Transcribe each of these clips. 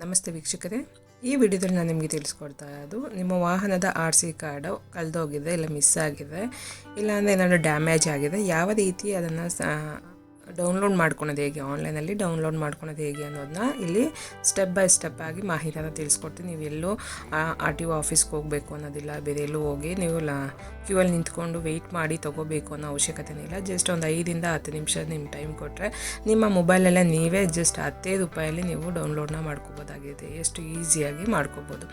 ನಮಸ್ತೆ ವೀಕ್ಷಕರೇ. ಈ ವಿಡಿಯೋದಲ್ಲಿ ನಾನು ನಿಮಗೆ ತಿಳಿಸ್ಕೊಡ್ತಾ ಇರೋದು, ನಿಮ್ಮ ವಾಹನದ ಆರ್ ಸಿ ಕಾರ್ಡು ಕಳೆದೋಗಿದೆ, ಇಲ್ಲ ಮಿಸ್ ಆಗಿದೆ ಇಲ್ಲಾಂದರೆ ಏನಾದರೂ ಡ್ಯಾಮೇಜ್ ಆಗಿದೆ, ಯಾವ ರೀತಿ ಅದನ್ನು ಡೌನ್ಲೋಡ್ ಮಾಡ್ಕೊಳೋದು ಹೇಗೆ? ಆನ್ಲೈನಲ್ಲಿ ಡೌನ್ಲೋಡ್ ಮಾಡ್ಕೊಳೋದು ಹೇಗೆ ಅನ್ನೋದನ್ನ ಇಲ್ಲಿ ಸ್ಟೆಪ್ ಬೈ ಸ್ಟೆಪ್ ಆಗಿ ಮಾಹಿತಿಯನ್ನು ತಿಳಿಸ್ಕೊಡ್ತೀನಿ. ನೀವು ಎಲ್ಲೂ ಆರ್ ಟಿ ಒ ಆಫೀಸ್ಗೆ ಹೋಗಬೇಕು ಅನ್ನೋದಿಲ್ಲ. ಬೇರೆ ಎಲ್ಲೂ ಹೋಗಿ ನೀವು ಲ ಕ್ಯೂ ಅಲ್ಲಿ ನಿಂತ್ಕೊಂಡು ವೆಯ್ಟ್ ಮಾಡಿ ತೊಗೋಬೇಕು ಅನ್ನೋ ಅವಶ್ಯಕತೆನೇ ಇಲ್ಲ. ಜಸ್ಟ್ ಒಂದು ಐದರಿಂದ ಹತ್ತು ನಿಮಿಷ ನಿಮ್ಮ ಟೈಮ್ ಕೊಟ್ಟರೆ ನಿಮ್ಮ ಮೊಬೈಲಲ್ಲೇ ನೀವೇ ಜಸ್ಟ್ ಹತ್ತೇ ರೂಪಾಯಲ್ಲಿ ನೀವು ಡೌನ್ಲೋಡ್ನ ಮಾಡ್ಕೋಬೋದಾಗಿದೆ. ಎಷ್ಟು ಈಸಿಯಾಗಿ ಮಾಡ್ಕೋಬೋದು.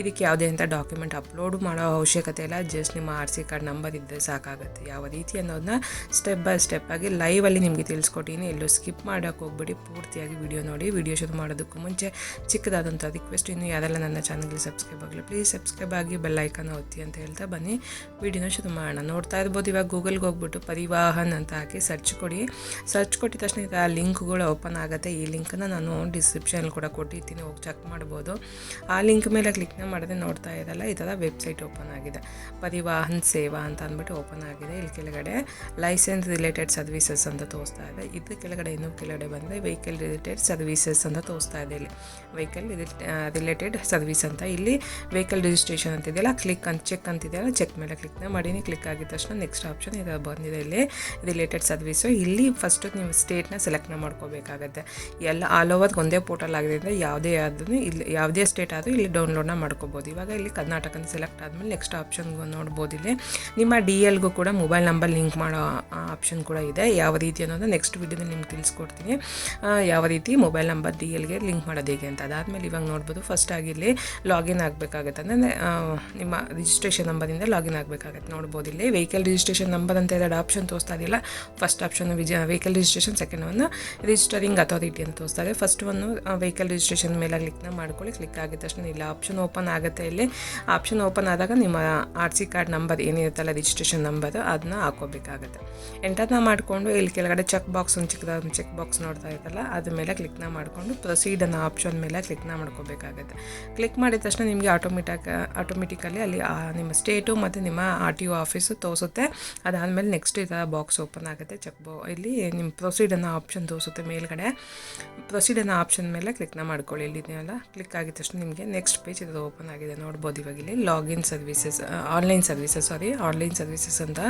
ಇದಕ್ಕೆ ಯಾವುದೇ ಅಂತ ಡಾಕ್ಯುಮೆಂಟ್ ಅಪ್ಲೋಡ್ ಮಾಡೋ ಅವಶ್ಯಕತೆ ಇಲ್ಲ. ಜಸ್ಟ್ ನಿಮ್ಮ ಆರ್ ಸಿ ಕಾರ್ಡ್ ನಂಬರ್ ಇದ್ದರೆ ಸಾಕಾಗುತ್ತೆ. ಯಾವ ರೀತಿ ಅನ್ನೋದನ್ನ ಸ್ಟೆಪ್ ಬೈ ಸ್ಟೆಪ್ ಆಗಿ ಲೈವಲ್ಲಿ ನಿಮಗೆ ತಿಳಿಸ್ಕೊಟ್ಟಿನಿ, ಎಲ್ಲೂ ಸ್ಕಿಪ್ ಮಾಡೋಕೆ ಹೋಗ್ಬಿಡಿ, ಪೂರ್ತಿಯಾಗಿ ವಿಡಿಯೋ ನೋಡಿ, ವಿಡಿಯೋ ಶುರು ಮಾಡೋದಕ್ಕೂ ಮುಂಚೆ ಚಿಕ್ಕದಾದಂಥ ರಿಕ್ವೆಸ್ಟ್, ಇನ್ನು ಯಾರೆಲ್ಲ ನನ್ನ ಚಾನಲ್ಗೆ ಸಬ್ಸ್ಕ್ರೈಬ್ ಆಗಲಿ ಪ್ಲೀಸ್ ಸಬ್ಸ್ಕ್ರೈಬ್ ಆಗಿ ಬೆಲ್ ಐಕನ್ ಒತ್ತಿ ಅಂತ ಹೇಳ್ತಾ ಬನ್ನಿ. ವಿಡಿಯೋನ ಶುರು ಮಾಡೋಣ. ನೋಡ್ತಾ ಇರ್ಬೋದು, ಇವಾಗ ಗೂಗಲ್ಗೆ ಹೋಗ್ಬಿಟ್ಟು ಪರಿವಾಹನ್ ಅಂತ ಹಾಕಿ ಸರ್ಚ್ ಕೊಡಿ. ಸರ್ಚ್ ಕೊಟ್ಟಿದ ತಕ್ಷಣ ಆ ಲಿಂಕ್ಗಳು ಓಪನ್ ಆಗುತ್ತೆ. ಈ ಲಿಂಕನ್ನ ನಾನು ಡಿಸ್ಕ್ರಿಪ್ಷನಲ್ಲಿ ಕೂಡ ಕೊಟ್ಟಿರ್ತೀನಿ, ಹೋಗಿ ಚೆಕ್ ಮಾಡ್ಬೋದು. ಆ ಲಿಂಕ್ ಮೇಲೆ ಕ್ಲಿಕ್ನ ಮಾಡಿದ್ರೆ ನೋಡ್ತಾ ಇರಲ್ಲ, ಈ ಥರ ವೆಬ್ಸೈಟ್ ಓಪನ್ ಆಗಿದೆ. ಪರಿವಾಹನ್ ಸೇವಾ ಅಂತ ಅಂದ್ಬಿಟ್ಟು ಓಪನ್ ಆಗಿದೆ. ಇಲ್ಲಿ ಕೆಳಗಡೆ ಲೈಸೆನ್ಸ್ ರಿಲೇಟೆಡ್ ಸರ್ವಿಸಸ್ ಅಂತ ತೋರಿಸ್ತಾ ಇದೆ ಇದ್ರ ಕೆಳಗಡೆ ಇನ್ನು ಕೆಳಗಡೆ ಬಂದರೆ ವೆಹಿಕಲ್ ರಿಲೇಟೆಡ್ ಸರ್ವೀಸಸ್ ಅಂತ ತೋರಿಸ್ತಾ ಇದೆ ಇಲ್ಲಿ. ವೆಹಿಕಲ್ ರಿಲೇಟೆಡ್ ಸರ್ವಿಸ್ ಅಂತ. ಇಲ್ಲಿ ವೆಹಿಕಲ್ ರಿಜಿಸ್ಟ್ರೇಷನ್ ಅಂತಿದೆಯಲ್ಲ ಕ್ಲಿಕ್ ಅಂತ ಚೆಕ್ ಅಂತಿದೆಯಲ್ಲ ಚೆಕ್ ಮೇಲೆ ಕ್ಲಿಕ್ನ ಮಾಡೀನಿ. ಕ್ಲಿಕ್ ಆಗಿದ ತಕ್ಷಣ ನೆಕ್ಸ್ಟ್ ಆಪ್ಷನ್ ಇದು ಬಂದಿದೆ ಇಲ್ಲಿ ರಿಲೇಟೆಡ್ ಸರ್ವಿಸು ಇಲ್ಲಿ ಫಸ್ಟು ನೀವು ಸ್ಟೇಟ್ನ ಸೆಲೆಕ್ಟ್ನ ಮಾಡ್ಕೋಬೇಕಾಗತ್ತೆ. ಎಲ್ಲ ಆಲ್ ಓವರ್ ಒಂದೇ ಪೋರ್ಟಲ್ ಆಗಿದ್ದರಿಂದ ಯಾವುದೇ ಆದ್ರೂ ಇಲ್ಲಿ, ಯಾವುದೇ ಸ್ಟೇಟ್ ಆದರೂ ಇಲ್ಲಿ ಡೌನ್ಲೋಡ್ನ ಮಾಡ್ಕೋಬೋದು. ಇವಾಗ ಇಲ್ಲಿ ಕರ್ನಾಟಕನ ಸೆಲೆಕ್ಟ್ ಆದಮೇಲೆ ನೆಕ್ಸ್ಟ್ ಆಪ್ಷನ್ಗೂ ನೋಡ್ಬೋದು ಇಲ್ಲಿ. ನಿಮ್ಮ ಡಿ ಎಲ್ಗೂ ಕೂಡ ಮೊಬೈಲ್ ನಂಬರ್ ಲಿಂಕ್ ಮಾಡೋ ಆಪ್ಷನ್ ಕೂಡ ಇದೆ. ಯಾವ ರೀತಿ ಅನ್ನೋದು ನೆಕ್ಸ್ಟ್ ವಿಡಿಯೋದಲ್ಲಿ ನಿಮ್ಗೆ ತಿಳಿಸ್ಕೊಡ್ತೀನಿ. ಯಾವ ರೀತಿ ಮೊಬೈಲ್ ನಂಬರ್ ಡಿ ಎಲ್ಗೆ ಲಿಂಕ್ ಮಾಡೋದು ಹೇಗೆ ಅಂತ. ಅದಾದಮೇಲೆ ಇವಾಗ ನೋಡ್ಬೋದು ಫಸ್ಟ್ ಇಲ್ಲಿ ಲಾಗಿನ್ ಆಗಬೇಕಾಗತ್ತೆ. ಅಂದರೆ ನಿಮ್ಮ ರಿಜಿಸ್ಟ್ರೇಷನ್ ನಂಬರಿಂದ ಲಾಗಿನ್ ಆಗಬೇಕಾಗತ್ತೆ. ನೋಡ್ಬೋದು ಇಲ್ಲಿ ವೆಹಿಕಲ್ ರಿಜಿಸ್ಟ್ರೇಷನ್ ನಂಬರ್ ಅಂತ ಎರಡು ಆಪ್ಷನ್ ತೋರಿಸ್ತಾ ಇದೆಯಲ್ಲ first option ವಿಜ vehicle registration second one registering authority ಅಂತ ತೋರಿಸ್ತಾರೆ ಫಸ್ಟ್ ಒಂದು ವೆಹಿಕಲ್ ರಿಜಿಸ್ಟ್ರೇಷನ್ ಮೇಲೆ ಕ್ಲಿಕ್ನ ಮಾಡ್ಕೊಳ್ಳಿ. ಕ್ಲಿಕ್ ಆಗಿದ ತಕ್ಷಣ ಇಲ್ಲ ಆಪ್ಷನ್ ಓಪನ್ ಆಗುತ್ತೆ ಇಲ್ಲಿ. ಆಪ್ಷನ್ ಓಪನ್ ಆದಾಗ ನಿಮ್ಮ ಆರ್ ಸಿ ಕಾರ್ಡ್ ನಂಬರ್ ಏನಿರುತ್ತಲ್ಲ ರಿಜಿಸ್ಟ್ರೇಷನ್ ನಂಬರ್ ಅದನ್ನ ಹಾಕೋಬೇಕಾಗುತ್ತೆ ಎಂಟರ್ನ ಮಾಡಿಕೊಂಡು ಇಲ್ಲಿ ಕೆಳಗಡೆ ಚೆಕ್ ಬಾಕ್ಸ್ ಒಂದು ಚಿಕ್ಕದಾದ ಚೆಕ್ ಬಾಕ್ಸ್ ನೋಡ್ತಾ ಇದ್ದಲ್ಲ ಅದ್ರ ಮೇಲೆ ಕ್ಲಿಕ್ನ ಮಾಡಿಕೊಂಡು ಪ್ರೊಸೀಡ್ ಅನ್ನೋ ಆಪ್ಷನ್ ಮೇಲೆ ಕ್ಲಿಕ್ನ ಮಾಡ್ಕೋಬೇಕಾಗುತ್ತೆ. ಕ್ಲಿಕ್ ಮಾಡಿದ ತಕ್ಷಣ ನಿಮಗೆ ಆಟೋಮೆಟಿಕ್ ಆಟೋಮೆಟಿಕಲಿ ಅಲ್ಲಿ ನಿಮ್ಮ ಸ್ಟೇಟು ಮತ್ತು ನಿಮ್ಮ ಆರ್ ಟಿ ಒ ಆಫೀಸು ತೋರಿಸುತ್ತೆ ಅದಾದಮೇಲೆ ನೆಕ್ಸ್ಟ್ ಈ ಬಾಕ್ಸ್ ಓಪನ್ ಆಗುತ್ತೆ ಚೆಕ್ ಬಾ ಇಲ್ಲಿ ನಿಮ್ಮ ಪ್ರೊಸೀಡ್ ಅನ್ನೋ ಆಪ್ಷನ್ ತೋರಿಸುತ್ತೆ ಮೇಲ್ಗಡೆ. ಪ್ರೊಸೀಡ್ ಅನ್ನೋ ಆಪ್ಷನ್ ಮೇಲೆ ಕ್ಲಿಕ್ನ ಮಾಡ್ಕೊಳ್ಳಿ ಇಲ್ಲಿದೆಯಲ್ಲ ಕ್ಲಿಕ್ ಆಗಿದ ತಕ್ಷಣ ನಿಮಗೆ ನೆಕ್ಸ್ಟ್ ಪೇಜ್ ಇದು ಓಪನ್ ಆಗಿದೆ, ನೋಡ್ಬೋದು ಇವಾಗ ಇಲ್ಲಿ, login services online services, sorry, online services ಅಂತ.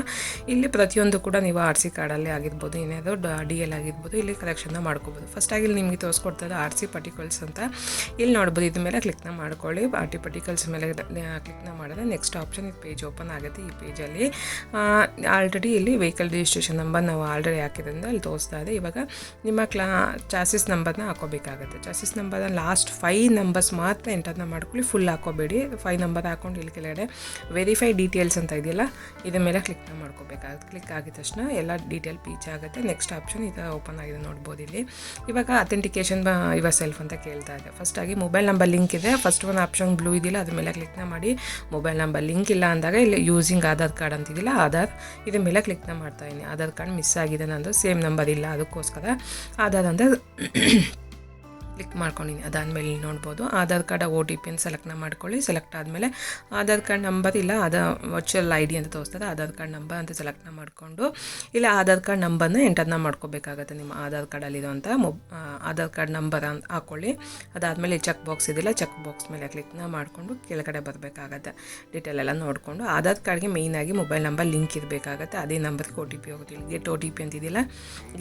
ಇಲ್ಲಿ ಪ್ರತಿಯೊಂದು ಕೂಡ ನೀವು ಆರ್ ಸಿ ಕಾರ್ಡಲ್ಲೇ ಆಗಿರ್ಬೋದು ಏನಾದರೂ ಡಿ ಎಲ್ ಆಗಿರ್ಬೋದು, ಇಲ್ಲಿ ಕಲೆಕ್ಷನ್ನ ಮಾಡ್ಕೋಬೋದು. ಫಸ್ಟಾಗಿ ಇಲ್ಲಿ ನಿಮಗೆ ತೋರಿಸ್ಕೊಡ್ತದೆ ಆರ್ ಸಿ ಪರ್ಟಿಕಲ್ಸ್ ಅಂತ. ಇಲ್ಲಿ ನೋಡ್ಬೋದು ಇದ್ರ ಮೇಲೆ ಕ್ಲಿಕ್ನ ಮಾಡ್ಕೊಳ್ಳಿ. ಆರ್ ಟಿ ಪರ್ಟಿಕಲ್ಸ್ ಮೇಲೆ ಕ್ಲಿಕ್ನ ಮಾಡಿದ್ರೆ ನೆಕ್ಸ್ಟ್ ಆಪ್ಷನ್ ಇದು ಪೇಜ್ ಓಪನ್ ಆಗುತ್ತೆ ಈ ಪೇಜಲ್ಲಿ ಆಲ್ರೆಡಿ ಇಲ್ಲಿ ವೆಹಿಕಲ್ ರಿಜಿಸ್ಟ್ರೇಷನ್ ನಂಬರ್ ನಾವು ಆಲ್ರೆಡಿ ಹಾಕಿದ್ರಿಂದ ಅಲ್ಲಿ ತೋರಿಸ್ತಾ ಇದೆ. ಇವಾಗ ನಿಮ್ಮ ಕ್ಲಾ ಚಾಸಿಸ್ ನಂಬರ್ನ ಹಾಕೋಬೇಕಾಗುತ್ತೆ. ಚಾಸಿಸ್ ನಂಬರ್ನ ಲಾಸ್ಟ್ ಫೈವ್ ನಂಬರ್ಸ್ ಮಾತ್ರ ಎಂಟರ್ನ ಮಾಡ್ಕೊಳ್ಳಿ. ಫುಲ್ ಹಾಕೋಬೇಡಿ. ಫೈವ್ ನಂಬರ್ ಹಾಕೊಂಡು ಇಲ್ಲಿ ಕೆಳಗಡೆ ವೆರಿಫೈ ಡೀಟೇಲ್ಸ್ ಅಂತ ಇದೆಯಲ್ಲ, ಇದ್ರ ಮೇಲೆ ಕ್ಲಿಕ್ನ ಮಾಡ್ಕೋಬೇಕಾಗುತ್ತೆ. ಕ್ಲಿಕ್ ಆಗಿದ ತಕ್ಷಣ ಎಲ್ಲ ಡೀಟೇಲ್ ಪೀಚ್ ಆಗುತ್ತೆ. ನೆಕ್ಸ್ಟ್ ಆಪ್ಷನ್ ಇದು ಓಪನ್ ಆಗಿದೆ ನೋಡ್ಬೋದು ಇಲ್ಲಿ. ಇವಾಗ ಅಥೆಂಟಿಕೇಶನ್ ಇವ ಸೆಲ್ಫ್ ಅಂತ ಕೇಳ್ತಾ ಇದೆ. ಫಸ್ಟ್ ಆಗಿ ಮೊಬೈಲ್ ನಂಬರ್ ಲಿಂಕ್ ಇದೆ. ಫಸ್ಟ್ ಒಂದು ಆಪ್ಷನ್ ಬ್ಲೂ ಇದಿಲ್ಲ, ಅದ್ರ ಮೇಲೆ ಕ್ಲಿಕ್ನ ಮಾಡಿ. ಮೊಬೈಲ್ ನಂಬರ್ ಲಿಂಕ್ ಇಲ್ಲ ಅಂದಾಗ ಇಲ್ಲಿ ಯೂಸಿಂಗ್ ಆಧಾರ್ ಕಾರ್ಡ್ ಅಂತಿದ್ದಿಲ್ಲ ಆಧಾರ್ ಇದ್ರ ಮೇಲೆ ಕ್ಲಿಕ್ನ ಮಾಡ್ತಾ ಇದ್ದೀನಿ. ಆಧಾರ್ ಕಾರ್ಡ್ ಮಿಸ್ ಆಗಿದೆ ನಂದು ಸೇಮ್ ನಂಬರ್ ಇಲ್ಲ ಅದಕ್ಕೋಸ್ಕರ. ಆಧಾರ್ ಅಂದರೆ ಕ್ಲಿಕ್ ಮಾಡ್ಕೊಂಡಿನಿ. ಅದಾದಮೇಲೆ ಇಲ್ಲಿ ನೋಡ್ಬೋದು. ಆಧಾರ್ ಕಾರ್ಡ್ ಓ ಟಿ ಪಿನ ಸೆಲೆಕ್ಟ್ನ ಮಾಡ್ಕೊಳ್ಳಿ. ಸೆಲೆಕ್ಟ್ ಆದಮೇಲೆ ಆಧಾರ್ ಕಾರ್ಡ್ ನಂಬರ್ ಇಲ್ಲ, ಅದ ವರ್ಚುವಲ್ ಐ ಡಿ ಅಂತ ತೋರಿಸ್ತದೆ, ಆಧಾರ್ ಕಾರ್ಡ್ ನಂಬರ್ ಅಂತ ಸೆಲೆಕ್ಟ್ನ ಮಾಡಿಕೊಂಡು, ಇಲ್ಲ ಆಧಾರ್ ಕಾರ್ಡ್ ನಂಬರ್ನ ಎಂಟರ್ನ ಮಾಡ್ಕೋಬೇಕಾಗತ್ತೆ ನಿಮ್ಮ ಆಧಾರ್ ಕಾರ್ಡಲ್ಲಿರುವಂಥ ಮೊಬ್ ಆಧಾರ್ ಕಾರ್ಡ್ ನಂಬರ್ ಅಂತ ಹಾಕ್ಕೊಳ್ಳಿ ಅದಾದಮೇಲೆ ಚೆಕ್ ಬಾಕ್ಸ್ ಇದಿಲ್ಲ ಚೆಕ್ ಬಾಕ್ಸ್ ಮೇಲೆ ಕ್ಲಿಕ್ನ ಮಾಡಿಕೊಂಡು ಕೆಳಗಡೆ ಬರಬೇಕಾಗತ್ತೆ. ಡೀಟೇಲ್ ಎಲ್ಲ ನೋಡಿಕೊಂಡು, ಆಧಾರ್ ಕಾರ್ಡ್ಗೆ ಮೇಯ್ನಾಗಿ ಮೊಬೈಲ್ ನಂಬರ್ ಲಿಂಕ್ ಇರಬೇಕಾಗತ್ತೆ. ಅದೇ ನಂಬರ್ಗೆ ಓ ಟಿ ಪಿ ಹೋಗುತ್ತೆ ಇಲ್ಲಿ ಗೆಟ್ ಓ ಟಿ ಪಿ ಅಂತಿದೆಯಲ್ಲ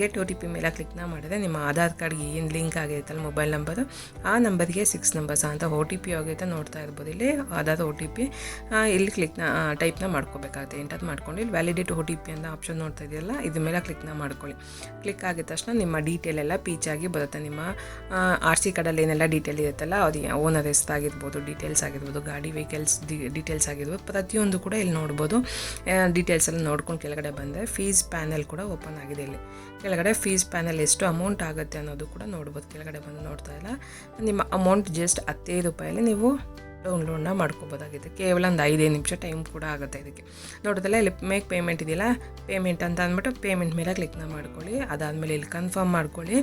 ಗೆಟ್ ಓ ಟಿ ಪಿ ಮೇಲೆ ಕ್ಲಿಕ್ನ ಮಾಡಿದ್ರೆ ನಿಮ್ಮ ಆಧಾರ್ ಕಾರ್ಡ್ಗೆ ಏನು ಲಿಂಕ್ ಆಗಿರುತ್ತಲ್ಲ ಮೊಬೈಲ್ ನಂಬರು. ಆ ನಂಬರ್ಗೆ ಸಿಕ್ಸ್ ನಂಬರ್ಸ್ ಅಂತ ಒ ಟಿ ಪಿ ಆಗೈತೆ ನೋಡ್ತಾ ಇರ್ಬೋದು ಇಲ್ಲಿ. ಅದಾದ ಒ ಟಿ ಪಿ ಇಲ್ಲಿ ಕ್ಲಿಕ್ನ ಟೈಪ್ನ ಮಾಡ್ಕೋಬೇಕಾಗುತ್ತೆ. ಎಂಟರ್ ಮಾಡ್ಕೊಂಡು ಇಲ್ಲಿ ವ್ಯಾಲಿಡೇಟ್ ಒ ಟಿ ಪಿ ಅಂತ ಆಪ್ಷನ್ ನೋಡ್ತಾ ಇದೆಯಲ್ಲ, ಇದ್ರ ಮೇಲೆ ಕ್ಲಿಕ್ನ ಮಾಡ್ಕೊಳ್ಳಿ. ಕ್ಲಿಕ್ ಆಗಿದ ತಕ್ಷಣ ನಿಮ್ಮ ಡೀಟೇಲ್ ಎಲ್ಲ ಪೀಚಾಗಿ ಬರುತ್ತೆ. ನಿಮ್ಮ ಆರ್ ಸಿ ಕಾರ್ಡಲ್ಲಿ ಏನೆಲ್ಲ ಡೀಟೇಲ್ ಇರುತ್ತಲ್ಲ, ಅದು ಓನರ್ ಆಗಿರ್ಬೋದು ಡೀಟೇಲ್ಸ್ ಆಗಿರ್ಬೋದು, ಗಾಡಿ ವೆಹಿಕಲ್ಸ್ ಡೀಟೇಲ್ಸ್ ಆಗಿರ್ಬೋದು, ಪ್ರತಿಯೊಂದು ಕೂಡ ಇಲ್ಲಿ ನೋಡ್ಬೋದು. ಡೀಟೇಲ್ಸ್ ಎಲ್ಲ ನೋಡ್ಕೊಂಡು ಕೆಳಗಡೆ ಬಂದರೆ ಫೀಸ್ ಪ್ಯಾನಲ್ ಕೂಡ ಓಪನ್ ಆಗಿದೆ ಇಲ್ಲಿ. ಕೆಳಗಡೆ ಫೀಸ್ ಪ್ಯಾನಲ್ ಎಷ್ಟು ಅಮೌಂಟ್ ಆಗುತ್ತೆ ಅನ್ನೋದು ಕೂಡ ನೋಡ್ಬೋದು. ಕೆಳಗಡೆ ಬಂದು ನೋಡ್ತಾ ಇಲ್ಲ. ನಿಮ್ಮ ಅಮೌಂಟ್ ಜಸ್ಟ್ ಹತ್ತೈದು ರೂಪಾಯಲ್ಲಿ ನೀವು ಡೌನ್ಲೋಡ್ನ ಮಾಡ್ಕೋಬೋದಾಗಿದೆ ಕೇವಲ ಒಂದು ಐದೈದು ನಿಮಿಷ ಟೈಮ್ ಕೂಡ ಆಗುತ್ತೆ ಇದಕ್ಕೆ. ನೋಡಿದ್ರೆ ಇಲ್ಲಿ ಮೇಕ್ ಪೇಮೆಂಟ್ ಇದೆಯಲ್ಲ ಪೇಮೆಂಟ್ ಅಂತ ಅಂದ್ಬಿಟ್ಟು ಪೇಮೆಂಟ್ ಮೇಲೆ ಕ್ಲಿಕ್ನ ಮಾಡ್ಕೊಳ್ಳಿ. ಅದಾದಮೇಲೆ ಇಲ್ಲಿ ಕನ್ಫರ್ಮ್ ಮಾಡ್ಕೊಳ್ಳಿ.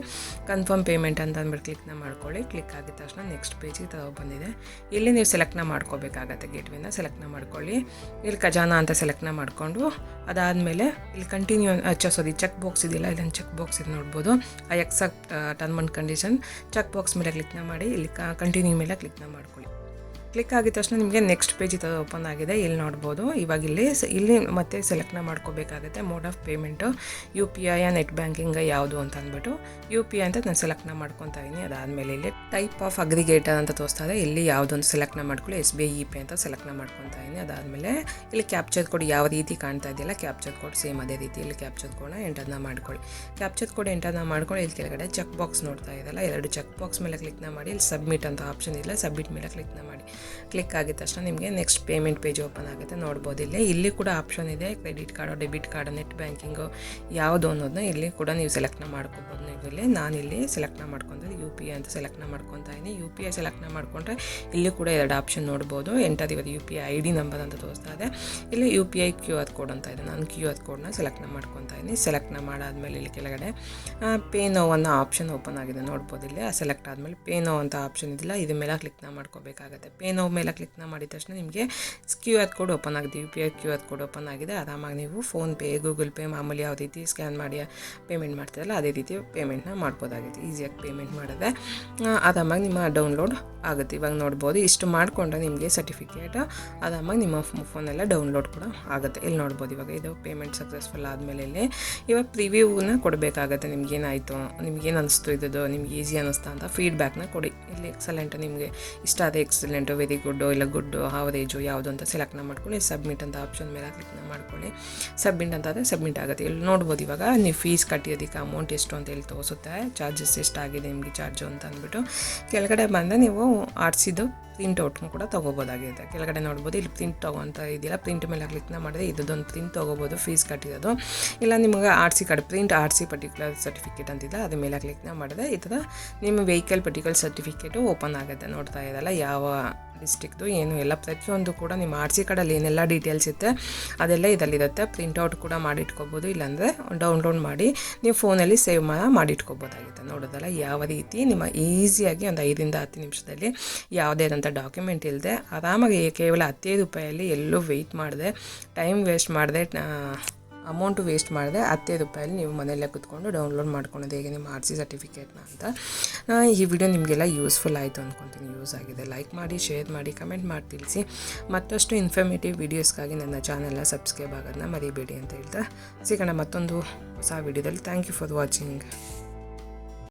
ಕನ್ಫರ್ಮ್ ಪೇಮೆಂಟ್ ಅಂತ ಅಂದ್ಬಿಟ್ಟು ಕ್ಲಿಕ್ನ ಮಾಡ್ಕೊಳ್ಳಿ. ಕ್ಲಿಕ್ ಆಗಿದ ತಕ್ಷಣ ನೆಕ್ಸ್ಟ್ ಪೇಜಿಗೆ ಬಂದಿದೆ. ಇಲ್ಲಿ ನೀವು ಸೆಲೆಕ್ಟ್ನ ಮಾಡ್ಕೋಬೇಕಾಗತ್ತೆ ಗೇಟ್ವೇನ ಸೆಲೆಕ್ಟ್ನ ಮಾಡ್ಕೊಳ್ಳಿ. ಇಲ್ಲಿ ಖಜಾನ ಅಂತ ಸೆಲೆಕ್ಟ್ನ ಮಾಡಿಕೊಂಡು, ಅದಾದಮೇಲೆ ಇಲ್ಲಿ ಕಂಟಿನ್ಯೂ ಸಾರಿ ಚೆಕ್ ಬಾಕ್ಸ್ ಇದೆಯಲ್ಲ ಇಲ್ಲೊಂದು ಚೆಕ್ ಬಾಕ್ಸ್ ಇದು ನೋಡ್ಬೋದು. ಆ accept term and condition check box ಮೇಲೆ ಕ್ಲಿಕ್ನ ಮಾಡಿ, ಇಲ್ಲಿ ಕಂಟಿನ್ಯೂ ಮೇಲೆ ಕ್ಲಿಕ್ನ ಮಾಡ್ಕೊಳ್ಳಿ. ಕ್ಲಿಕ್ ಆಗಿದ ತಕ್ಷಣ ನಿಮಗೆ ನೆಕ್ಸ್ಟ್ ಪೇಜ್ ಇದು ಓಪನ್ ಆಗಿದೆ. ಇಲ್ಲಿ ನೋಡ್ಬೋದು. ಇವಾಗ ಇಲ್ಲಿ ಇಲ್ಲಿ ಮತ್ತೆ ಸೆಲೆಕ್ಟ್ನ ಮಾಡ್ಕೋಬೇಕಾಗುತ್ತೆ. Mode of payment U P I net banking ಯಾವುದು ಅಂತ ಅಂದ್ಬಿಟ್ಟು ಯು ಪಿ ಐ ಅಂತ ನಾನು ಸೆಲೆಕ್ಟ್ನ ಮಾಡ್ಕೊತಾ ಇದ್ದೀನಿ ಅದಾದಮೇಲೆ ಇಲ್ಲಿ ಟೈಪ್ ಆಫ್ ಅಗ್ರಿಗೇಟರ್ ಅಂತ ತೋರಿಸ್ತಾ ಇಲ್ಲಿ ಯಾವುದೊಂದು ಸೆಲೆಕ್ಟ್ನ ಮಾಡ್ಕೊಳ್ಳಿ. S B I E P ಅಂತ ಸೆಲೆಕ್ಟ್ನ ಮಾಡ್ಕೊತಾ ಇದ್ದೀನಿ ಅದಾದಮೇಲೆ ಇಲ್ಲಿ ಕ್ಯಾಪ್ಚರ್ ಕೋಡ್ ಯಾವ ರೀತಿ ಕಾಣ್ತಾ ಇದೆಯಲ್ಲ ಕ್ಯಾಪ್ಚರ್ ಕೋಡ್ ಸೇಮ್ ಅದೇ ರೀತಿ ಇಲ್ಲಿ ಕ್ಯಾಪ್ಚರ್ ಕೋಡ್ನ ಎಂಟರ್ನ ಮಾಡ್ಕೊಳ್ಳಿ. ಕ್ಯಾಪ್ಚರ್ ಕೋಡ್ ಎಂಟರ್ನ ಮಾಡ್ಕೊಳ್ಳಿ. ಇಲ್ಲಿ ಕೆಳಗಡೆ ಚೆಕ್ ಬಾಕ್ಸ್ ನೋಡ್ತಾ ಇದೆಯಲ್ಲ, ಎರಡು ಚೆಕ್ ಬಾಕ್ಸ್ ಮೇಲೆ ಕ್ಲಿಕ್ನ ಮಾಡಿ. ಇಲ್ಲಿ ಸಬ್ಮಿಟ್ ಅಂತ ಆಪ್ಷನ್ ಇಲ್ಲ. ಸಬ್ಮಿಟ್ ಮೇಲೆ ಕ್ಲಿಕ್ನ ಮಾಡಿ. ಕ್ಲಿಕ್ ಆಗಿದ ತಕ್ಷಣ ನಿಮಗೆ ನೆಕ್ಸ್ಟ್ ಪೇಮೆಂಟ್ ಪೇಜ್ ಓಪನ್ ಆಗುತ್ತೆ. ನೋಡ್ಬೋದು ಇಲ್ಲಿ. ಇಲ್ಲಿ ಕೂಡ ಆಪ್ಷನ್ ಇದೆ. Credit card debit card net banking ಯಾವುದು ಅನ್ನೋದನ್ನ ಇಲ್ಲಿ ಕೂಡ ನೀವು ಸೆಲೆಕ್ಟ್ನ ಮಾಡ್ಕೋಬೋದು ನೀವು ಇಲ್ಲಿ. ನಾನು ಇಲ್ಲಿ ಸೆಲೆಕ್ಟ್ನ ಮಾಡ್ಕೊಂಡ್ರೆ ಯು ಪಿ ಐ ಅಂತ ಸೆಲೆಕ್ಟ್ನ ಮಾಡ್ಕೊತಾ ಇದ್ದೀನಿ. ಯು ಪಿ ಐ ಸೆಲೆಕ್ಟ್ನ ಮಾಡ್ಕೊಂಡ್ರೆ ಇಲ್ಲಿ ಕೂಡ ಎರಡು ಆಪ್ಷನ್ ನೋಡ್ಬೋದು. ಎಂಟರ್ ಇವತ್ತು U P I I D number ಅಂತ ತೋರಿಸ್ತಾ ಇದೆ. ಇಲ್ಲಿ U P I Q R code ಅಂತ ಇದೆ. ನಾನು ಕ್ಯೂ ಆರ್ ಕೋಡ್ನ ಸೆಲೆಕ್ಟ್ನ ಮಾಡ್ಕೊತಾ ಇದ್ದೀನಿ. ಸೆಲೆಕ್ಟ್ನ ಮಾಡಾದ್ಮೇಲೆ ಇಲ್ಲಿ ಕೆಳಗಡೆ ಪೇ ನೋ ಅನ್ನೋ ಆಪ್ಷನ್ ಓಪನ್ ಆಗಿದೆ. ನೋಡ್ಬೋದು ಇಲ್ಲಿ. ಸೆಲೆಕ್ಟ್ ಆದಮೇಲೆ ಪೇ ನೋ ಅಂತ ಆಪ್ಷನ್ ಇದಿಲ್ಲ ಇದ್ರ ಮೇಲೆ ಕ್ಲಿಕ್ನ ಮಾಡ್ಕೋಬೇಕಾಗುತ್ತೆ. ಪೇ ನೋ ಮೇಲೆ ಕ್ಲಿಕ್ನ ಮಾಡಿದ ತಕ್ಷಣ ನಿಮಗೆ ಕ್ಯೂ ಆರ್ ಕೋಡ್ ಓಪನ್ ಆಗಿದೆ U P I Q R code open ಆಗಿದೆ. ಆರಾಮಾಗಿ ನೀವು ಫೋನ್ಪೇ ಗೂಗಲ್ ಪೇ ಮಾಮೂಲಿ ಯಾವ ರೀತಿ ಸ್ಕ್ಯಾನ್ ಮಾಡಿ ಪೇಮೆಂಟ್ ಮಾಡ್ತೀರಲ್ಲ, ಅದೇ ರೀತಿ ಪೇಮೆಂಟ್ನ ಮಾಡ್ಬೋದಾಗಿತ್ತು. ಈಸಿಯಾಗಿ ಪೇಮೆಂಟ್ ಮಾಡಿದ್ರೆ ಆರಾಮಾಗಿ ನಿಮ್ಮ ಡೌನ್ಲೋಡ್ ಆಗುತ್ತೆ. ಇವಾಗ ನೋಡ್ಬೋದು, ಇಷ್ಟು ಮಾಡಿಕೊಂಡ್ರೆ ನಿಮಗೆ ಸರ್ಟಿಫಿಕೇಟ್, ಆರಾಮಾಗಿ ನಿಮ್ಮ ಫೋನೆಲ್ಲ ಡೌನ್ಲೋಡ್ ಕೂಡ ಆಗುತ್ತೆ. ಇಲ್ಲಿ ನೋಡ್ಬೋದು, ಇವಾಗ ಇದು ಪೇಮೆಂಟ್ ಸಕ್ಸಸ್ಫುಲ್ ಆದಮೇಲೆ ಇಲ್ಲಿ ಇವಾಗ ಪ್ರಿವ್ಯೂನ ಕೊಡಬೇಕಾಗತ್ತೆ. ನಿಮ್ಗೆ ನಿಮ್ಗೇನು ನಿಮ್ಗೆ ಏನು ಅನಿಸ್ತು ಇದ್ದದ್ದು, ನಿಮ್ಗೆ ಈಸಿ ಅನ್ನಿಸ್ತಾ ಅಂತ ಫೀಡ್ಬ್ಯಾಕ್ನ ಕೊಡಿ. ಇಲ್ಲಿ ಎಕ್ಸಲೆಂಟ್ ನಿಮಗೆ ಇಷ್ಟ ಆದ ಎಕ್ಸಲೆಂಟು ವೆರಿ ಗುಡ್ಡು ಇಲ್ಲ ಗುಡ್ಡು ಏಜು ಯಾವುದು ಅಂತ ಸೆಲೆಕ್ಟ್ನ ಮಾಡ್ಕೊಳ್ಳಿ ಸಬ್ಮಿಟ್ ಅಂತ ಆಪ್ಷನ್ ಮೇಲೆ ಕ್ಲಿಕ್ನ ಮಾಡ್ಕೊಳ್ಳಿ. ಸಬ್ಮಿಟ್ ಅಂತ ಆದರೆ ಸಬ್ಮಿಟ್ ಆಗುತ್ತೆ. ಇಲ್ಲಿ ನೋಡ್ಬೋದು ಇವಾಗ, ನೀವು ಫೀಸ್ ಕಟ್ಟಿಯೋದಕ್ಕೆ ಅಮೌಂಟ್ ಎಷ್ಟು ಅಂತ ಹೇಳಿ ತೋರಿಸುತ್ತೆ. ಚಾರ್ಜಸ್ ಎಷ್ಟಾಗಿದೆ ನಿಮಗೆ ಚಾರ್ಜು ಅಂತ ಅಂದ್ಬಿಟ್ಟು. ಕೆಳಗಡೆ ಬಂದರೆ ನೀವು ಆರಿಸಿದ್ದು ಪ್ರಿಂಟ್ ಔಟ್ನು ಕೂಡ ತೊಗೋಬೋದಾಗಿರುತ್ತೆ. ಕೆಳಗಡೆ ನೋಡ್ಬೋದು, ಇಲ್ಲಿ ಪ್ರಿಂಟ್ ತೊಗೊತ ಇದೆಯಲ್ಲ ಪ್ರಿಂಟ್ ಮೇಲೆ ಕ್ಲಿಕ್ನ ಮಾಡಿದ್ರೆ ಇದೊಂದು ಪ್ರಿಂಟ್ ತೊಗೋಬೋದು ಫೀಸ್ ಕಟ್ಟಿರೋದು. ಇಲ್ಲ ನಿಮಗೆ R C card print R C particular certificate ಅಂತಿದೆ ಅದ್ರ ಮೇಲೆ ಕ್ಲಿಕ್ನ ಮಾಡಿದ್ರೆ ಈ ಥರ ನಿಮ್ಮ ವೆಹಿಕಲ್ ಪರ್ಟಿಕ್ಯುಲರ್ ಸರ್ಟಿಫಿಕೇಟು ಓಪನ್ ಆಗುತ್ತೆ. ನೋಡ್ತಾ ಇದ್ದಲ್ಲ ಯಾವ ಡಿಸ್ಟಿಕ್ದು ಏನು ಎಲ್ಲ ಪ್ರತಿಯೊಂದು ಕೂಡ ನಿಮ್ಮ ಆರ್ ಸಿ ಕಾರ್ಡಲ್ಲಿ ಏನೆಲ್ಲ ಡೀಟೇಲ್ಸ್ ಇರುತ್ತೆ ಅದೆಲ್ಲ ಇದರಲ್ಲಿರುತ್ತೆ. ಪ್ರಿಂಟೌಟ್ ಕೂಡ ಮಾಡಿಟ್ಕೋಬೋದು, ಇಲ್ಲಾಂದರೆ ಡೌನ್ಲೋಡ್ ಮಾಡಿ ನೀವು ಫೋನಲ್ಲಿ ಸೇವ್ ಮಾಡಿಟ್ಕೋಬೋದಾಗಿತ್ತು ನೋಡೋದಲ್ಲ, ಯಾವ ರೀತಿ ನಿಮ್ಮ ಈಸಿಯಾಗಿ ಒಂದು ಐದರಿಂದ ಹತ್ತು ನಿಮಿಷದಲ್ಲಿ ಯಾವುದೇ ಆದಂಥ ಡಾಕ್ಯುಮೆಂಟ್ ಇಲ್ಲದೆ ಆರಾಮಾಗಿ ಕೇವಲ ಹತ್ತೈದು ರೂಪಾಯಲ್ಲಿ ಎಲ್ಲೂ ವೆಯ್ಟ್ ಮಾಡಿದೆ, ಟೈಮ್ ವೇಸ್ಟ್ ಮಾಡಿದೆ ಅಮೌಂಟು ವೇಸ್ಟ್ ಮಾಡಿದೆ, ಹತ್ತೈದು ರೂಪಾಯಲ್ಲಿ ನೀವು ಮನೆಯಲ್ಲೇ ಕೂತ್ಕೊಂಡು ಡೌನ್ಲೋಡ್ ಮಾಡ್ಕೊಳೋದು ಹೇಗೆ, ನಿಮ್ಮ ಆರ್ ಸಿ ಸರ್ಟಿಫಿಕೇಟ್ನ ಅಂತ. ಈ ವಿಡಿಯೋ ನಿಮಗೆಲ್ಲ ಯೂಸ್ಫುಲ್ ಆಯಿತು ಅಂದ್ಕೊತೀನಿ ಯೂಸ್ ಆಗಿದೆ. ಲೈಕ್ ಮಾಡಿ ಶೇರ್ ಮಾಡಿ ಕಮೆಂಟ್ ಮಾಡಿ ತಿಳಿಸಿ. ಮತ್ತಷ್ಟು ಇನ್ಫಾರ್ಮೇಟಿವ್ ವೀಡಿಯೋಸ್ಗಾಗಿ ನನ್ನ ಚಾನೆಲ್ನ ಸಬ್ಸ್ಕ್ರೈಬ್ ಆಗೋದನ್ನ ಮರಿಬೇಡಿ ಅಂತ ಹೇಳ್ತಾ, ಸಿಗೋಣ ಮತ್ತೊಂದು ಹೊಸ ವಿಡಿಯೋದಲ್ಲಿ ಥ್ಯಾಂಕ್ ಯು ಫಾರ್ ವಾಚಿಂಗ್